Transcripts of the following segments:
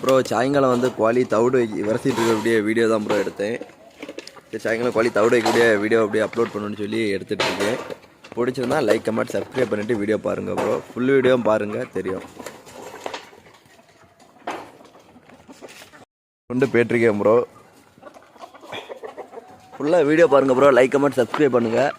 Bro சாயங்காலம் வந்து குவாலி தவிடு வைக்க விரசிட்டு இருக்கக்கூடிய வீடியோ தான் ப்ரோ எடுத்தேன். சரி சாயங்காலம் குவாலி தவிடு வைக்கக்கூடிய வீடியோ அப்படியே அப்லோட் பண்ணணும்னு சொல்லி எடுத்துகிட்டு இருக்கேன் பிடிச்சிருந்தா லைக் கமெண்ட் சப்ஸ்கிரைப் பண்ணிவிட்டு வீடியோ பாருங்கள் ப்ரோ ஃபுல் வீடியோவும் பாருங்கள் தெரியும். கொண்டு போயிட்டுருக்கேன் ப்ரோ ஃபுல்லாக வீடியோ பாருங்கள் ப்ரோ லைக் கமெண்ட் சப்ஸ்கிரைப் பண்ணுங்கள்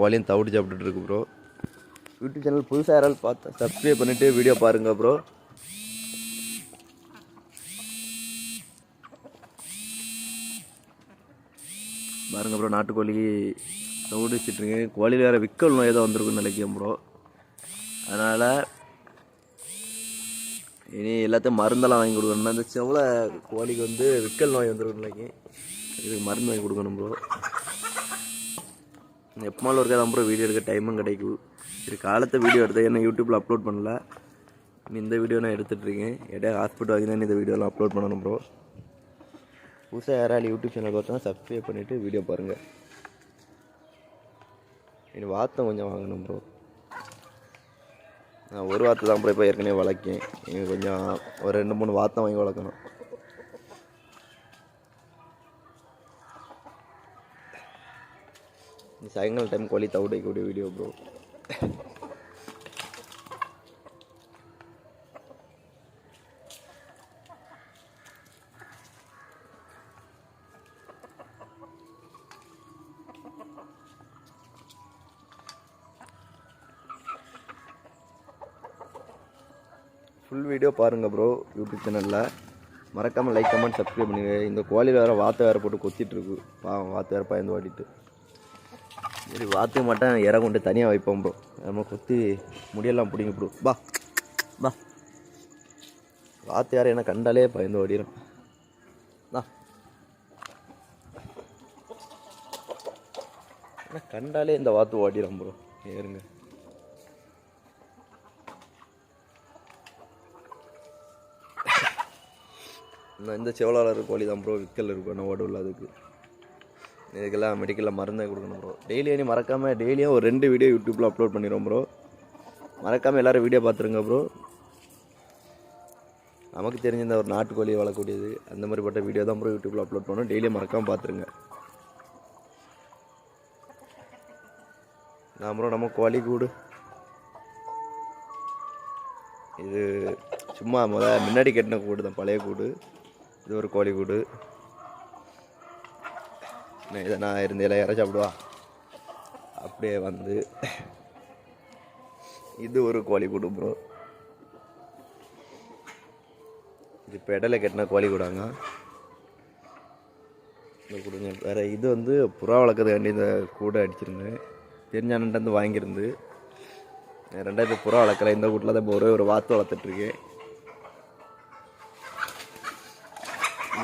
கோழியும் தவிடு சாப்பிட்டுட்டு இருக்கு ப்ரோ யூடியூப் சேனல் புதுசாக யாராவது பார்த்தா சப்ஸ்கிரைப் பண்ணிவிட்டு வீடியோ பாருங்கள் ப்ரோ பாருங்க ப்ரோ நாட்டுக்கோழி தவிடு வச்சிட்ருக்கேன் கோழியில் வேறு விக்கல் நோய் ஏதோ வந்திருக்குன்னு நினைக்கிறேன் ப்ரோ அதனால் இனி எல்லாத்தையும் மருந்தெல்லாம் வாங்கி கொடுக்கணும். அந்த செவ்வளோ கோழிக்கு வந்து விக்கல் நோய் வந்துருக்குன்னு நினைக்கிறேன். இதுக்கு மருந்து வாங்கி கொடுக்கணும் ப்ரோ எப்பமாலும் இருக்க தான் ப்ரோ வீடியோ எடுக்க டைமும் கிடைக்கும் சரி காலத்தை வீடியோ எடுத்தேன் என்ன யூடியூப்பில் அப்லோட் பண்ணல. இந்த வீடியோ நான் எடுத்துட்ருக்கேன் எடையா ஹாஸ்பிட்டல் வாங்கி தான் இந்த வீடியோலாம் அப்லோட் பண்ணணும் ப்ரோ புதுசாக யாராலும் யூடியூப் சேனல் பார்த்தா சப்ஸ்கிரைப் பண்ணிவிட்டு வீடியோ பாருங்கள் இனி வார்த்தை கொஞ்சம் வாங்கணும் ப்ரோ நான் ஒரு வார்த்தை தான் ப்ரோ இப்போ ஏற்கனவே வளர்க்கேன். இனி கொஞ்சம் ஒரு ரெண்டு மூணு வார்த்தை வாங்கி வளர்க்கணும். சாயங்காலம் டைம் கோழி தவிடைக்கூடிய வீடியோ ப்ரோ ஃபுல் வீடியோ பாருங்கள் ப்ரோ யூடியூப் சேனலில் மறக்காமல் லைக் கமெண்ட் சப்ஸ்கிரைப் பண்ணுங்க இந்த கோழியில் வேறு வாத்தை வேறு போட்டு கொத்திட்டுருக்கு பாவம் வாத்து வேறு பயந்து ஓடிட்டு. சரி வாத்து மட்டும் இற கொண்டு தனியாக வைப்போம் ப்ரோ நம்ம குத்தி முடியெல்லாம் பிடிங்க ப்ரோ பா பா வாத்து யாரும் என்ன கண்டாலே பயந்து ஓடிடும் பா என்ன கண்டாலே இந்த வாத்து ஓடிடும் ப்ரோ ஏறுங்க நான் இந்த செவலாளர் கோழி தான் ப்ரோ விக்கல் இருக்கும். என்ன ஓட அதுக்கு இதுக்கெல்லாம் மெடிக்கலில் மருந்தை கொடுக்கணும் ப்ரோ டெய்லி நீ மறக்காமல் டெய்லியும் ஒரு ரெண்டு வீடியோ யூடியூப்பில் அப்லோட் பண்ணிடுவோம் ப்ரோ மறக்காமல் எல்லோரும் வீடியோ பார்த்துருங்க ப்ரோ நமக்கு தெரிஞ்சிருந்த ஒரு நாட்டுக்கோழி வளரக்கூடியது அந்த மாதிரிப்பட்ட வீடியோ தான் ப்ரோ யூடியூப்பில் அப்லோட் பண்ணோம். டெய்லியும் மறக்காமல் பார்த்துருங்க. நான் ப்ரோ நம்ம கோழி கூடு. இது சும்மா முத முன்னாடி கட்டின கூடு தான் பழைய கூடு. இது ஒரு கோழி கூடு. என்ன இதை நான் இருந்த சாப்பிடுவா அப்படியே வந்து இது ஒரு கோழி கூடு ப்ரோ இது இப்போ இடையில கட்டின கோழி கூடாங்க. இந்த கொடுங்க. வேறு இது வந்து புறா வளர்க்குறதுக்காண்டி இந்த கூடை அடிச்சிருந்தேன். தெரிஞ்ச வந்து வாங்கியிருந்து. ரெண்டாயிரத்து புறா வளர்க்கல. இந்த கூட்டில் தான் இப்போ ஒரே ஒரு வாத்து வளர்த்துட்ருக்கேன்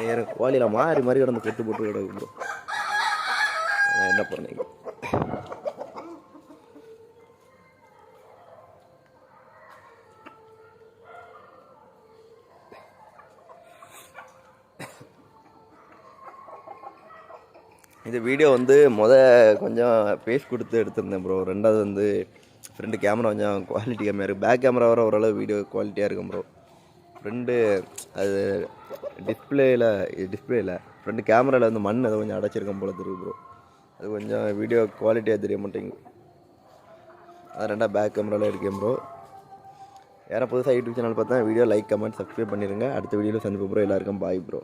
நேரம் கோழியில் மாறி மாறி கிடந்து கொட்டு போட்டு கிடக்கு ப்ரோ நான் என்ன பண்ணீங்க? இந்த வீடியோ வந்து முத கொஞ்சம் பேஸ் கொடுத்து எடுத்திருந்தேன் ப்ரோ ரெண்டாவது வந்து ஃப்ரெண்டு கேமரா கொஞ்சம் குவாலிட்டி கம்மியாக இருக்குது பேக் கேமரா வர ஓரளவு வீடியோ குவாலிட்டியாக இருக்கும் ப்ரோ ஃப்ரெண்டு அது டிஸ்பிளேயில் டிஸ்பிளேயில் ஃப்ரெண்டு கேமராவில் வந்து மண் அதை கொஞ்சம் அடைச்சிருக்கேன் போல தெரியும் ப்ரோ அது கொஞ்சம் வீடியோ குவாலிட்டியாக தெரிய மாட்டேங்குது. அது ரெண்டாக பேக் கேமராவில் இருக்கேன் ப்ரோ யாரும் புதுசாக யூடியூப் சேனல் பார்த்தா வீடியோ லைக் கமெண்ட் சப்ஸ்கிரைப் பண்ணிடுங்க அடுத்த வீடியோவில் சந்திப்பு ப்ரோ எல்லாருக்கும் பாய் ப்ரோ